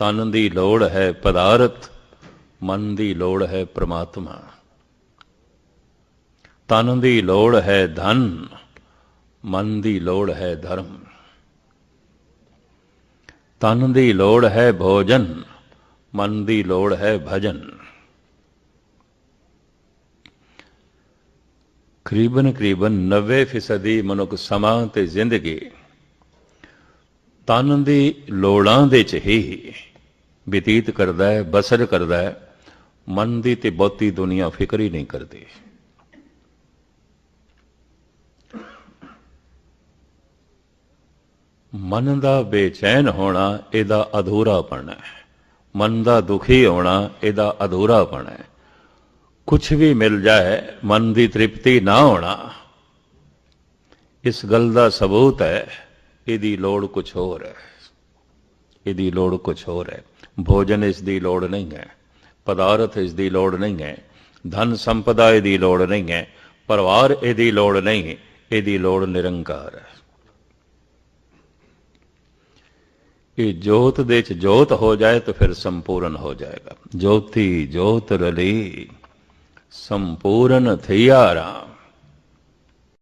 ਤਨ ਦੀ ਲੋੜ ਹੈ ਪਦਾਰਥ, ਮਨ ਦੀ ਲੋੜ ਹੈ ਪ੍ਰਮਾਤਮਾ। ਤਨ ਦੀ ਲੋੜ ਹੈ ਧਨ, ਮਨ ਦੀ ਲੋੜ ਹੈ ਧਰਮ। ਤਨ ਦੀ ਲੋੜ ਹੈ ਭੋਜਨ, ਮਨ ਦੀ ਲੋੜ ਹੈ ਭਜਨ। ਕਰੀਬਨ ਕਰੀਬਨ 90% ਮਨੁੱਖ ਸਮਾਂ ਤੇ ਜ਼ਿੰਦਗੀ ਤਨ ਦੀ ਲੋੜਾਂ ਦੇ ਚ ਹੀ ਬਤੀਤ ਕਰਦਾ ਹੈ, ਬਸਰ ਕਰਦਾ ਹੈ, ਮਨ ਦੀ ਤੇ ਬਹੁਤੀ ਦੁਨੀਆ ਫਿਕਰ ਹੀ ਨਹੀਂ ਕਰਦੀ। ਮਨ ਦਾ ਬੇਚੈਨ ਹੋਣਾ ਇਹਦਾ ਅਧੂਰਾਪਣ ਹੈ। ਮਨ ਦਾ ਦੁਖੀ ਹੋਣਾ ਇਹਦਾ ਅਧੂਰਾਪਣ ਹੈ। ਕੁਝ ਵੀ ਮਿਲ ਜਾਏ, ਮਨ ਦੀ ਤ੍ਰਿਪਤੀ ਨਾ ਹੋਣਾ, ਇਸ ਗੱਲ ਦਾ ਸਬੂਤ ਹੈ, ਇਹਦੀ ਲੋੜ ਕੁਝ ਹੋਰ ਹੈ। ਇਹਦੀ ਲੋੜ ਕੁਝ ਹੋਰ ਹੈ। ਭੋਜਨ ਇਸ ਦੀ ਲੋੜ ਨਹੀਂ ਹੈ, ਪਦਾਰਥ ਇਸ ਦੀ ਲੋੜ ਨਹੀਂ ਹੈ, ਧਨ ਸੰਪਦਾ ਇਹਦੀ ਲੋੜ ਨਹੀਂ ਹੈ, ਪਰਿਵਾਰ ਇਹਦੀ ਲੋੜ ਨਹੀਂ, ਇਹਦੀ ਲੋੜ ਨਿਰੰਕਾਰ ਹੈ। ਇਹ ਜੋਤ ਦੇ ਚ ਜੋਤ ਹੋ ਜਾਏ ਤਾਂ ਫਿਰ ਸੰਪੂਰਨ ਹੋ ਜਾਏਗਾ। ਜੋਤੀ ਜੋਤ ਰਲੀ, ਸੰਪੂਰਨ ਥਈਆ ਰਾਮ।